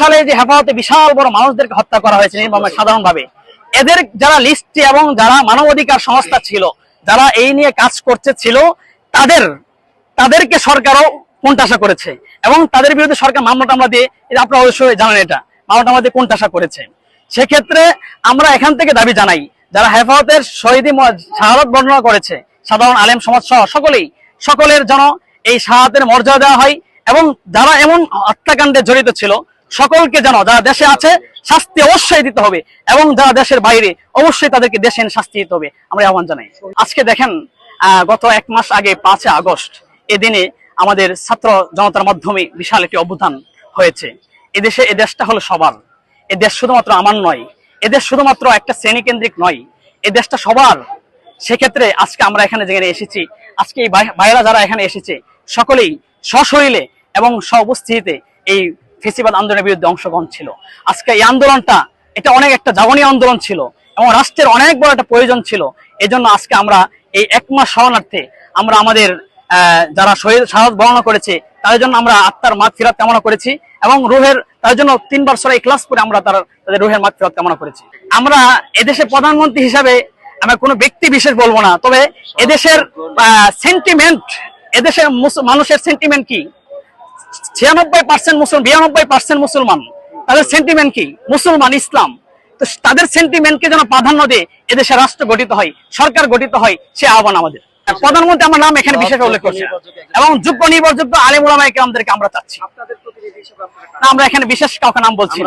সালে যে হেফাজতে বিশাল বড় মানুষদেরকে হত্যা করা হয়েছে নির্মমভাবে সাধারণভাবে। এদের যারা লিস্টে এবং যারা মানবাধিকার সংস্থা ছিল, যারা এই নিয়ে কাজ করছে ছিল, তাদের, তাদেরকে সরকারও কোণঠাসা করেছে। এবং তাদের বিরুদ্ধে সরকার মামলা টামলা দিয়ে, এটা আপনারা অবশ্যই জানেন এটা মামলা টামলা দিয়ে কোণঠাসা করেছে। সেক্ষেত্রে আমরা এখান থেকে দাবি জানাই, যারা হেফাজতের শহীদি শাহাদত বর্ণনা করেছে, সাধারণ আলেম সমাজ সহ সকলেই, সকলের যেন এই শাহাদের মর্যাদা দেওয়া হয়, এবং যারা এমন হত্যাকাণ্ডে জড়িত ছিল সকলকে যেন যারা দেশে আছে, শাস্তি অবশ্যই দিতে হবে। এবং যারা দেশের বাইরে, অবশ্যই তাদেরকে দেশে শাস্তি দিতে হবে। আমরা আহ্বান জানাই। আজকে দেখেন গত এক মাস আগে পাঁচে আগস্ট, এদিনে আমাদের ছাত্র জনতার মাধ্যমে বিশাল একটি অভ্যুত্থান হয়েছে। এদেশে, এ দেশটা হলো সবার। এ দেশ শুধুমাত্র আমার নয়। এদেশ শুধুমাত্র একটা শ্রেণি কেন্দ্রিক নয়। এ দেশটা সবার। সেক্ষেত্রে আজকে আমরা এখানে যেখানে এসেছি, আজকে এই ভাইয়েরা যারা এখানে এসেছে, সকলেই সশরীরে এবং সবস্থিতিতে এই ফেসিবাদ আন্দোলনের বিরুদ্ধে অংশগ্রহণ ছিল। আজকে এই আন্দোলনটা, এটা অনেক একটা জাগনীয় আন্দোলন ছিল এবং রাষ্ট্রের অনেক বড় একটা প্রয়োজন ছিল। এজন্য আজকে আমরা এই এক মাস শরণার্থে, আমরা আমাদের যারা শহীদ, শাহাদ বর্ণনা করেছে, তাদের জন্য আমরা আত্মার মাত ফিরাত কামনা করেছি এবং রুহের, তাদের জন্য তিনবার সরাই ক্লাস করে আমরা তার, তাদের রুহের মাগ ফিরাত কামনা করেছি। আমরা এদেশের প্রধানমন্ত্রী হিসাবে, আমরা কোনো ব্যক্তি বিশেষ বলব না, তবে এদেশের সেন্টিমেন্ট এদেশের মানুষের সেন্টিমেন্ট কি? ছিয়ানব্বই পার্সেন্ট মুসলমান বিরানব্বই পার্সেন্ট মুসলমান। তাদের সেন্টিমেন্ট কি? মুসলমান ইসলাম। তো তাদের সেন্টিমেন্টকে যেন প্রাধান্য দিয়ে এদেশে রাষ্ট্র গঠিত হয় সরকার গঠিত হয় সে আহ্বান আমাদের। প্রধানমন্ত্রী আমার নাম এখানে বিশেষ উল্লেখ করছে। এবং যোগ্য নির্ভরযোগ্য আলিমুলামাইকে আমাদেরকে আমরা চাচ্ছি। আমরা এখানে বিশেষ কাউকে নাম বলছি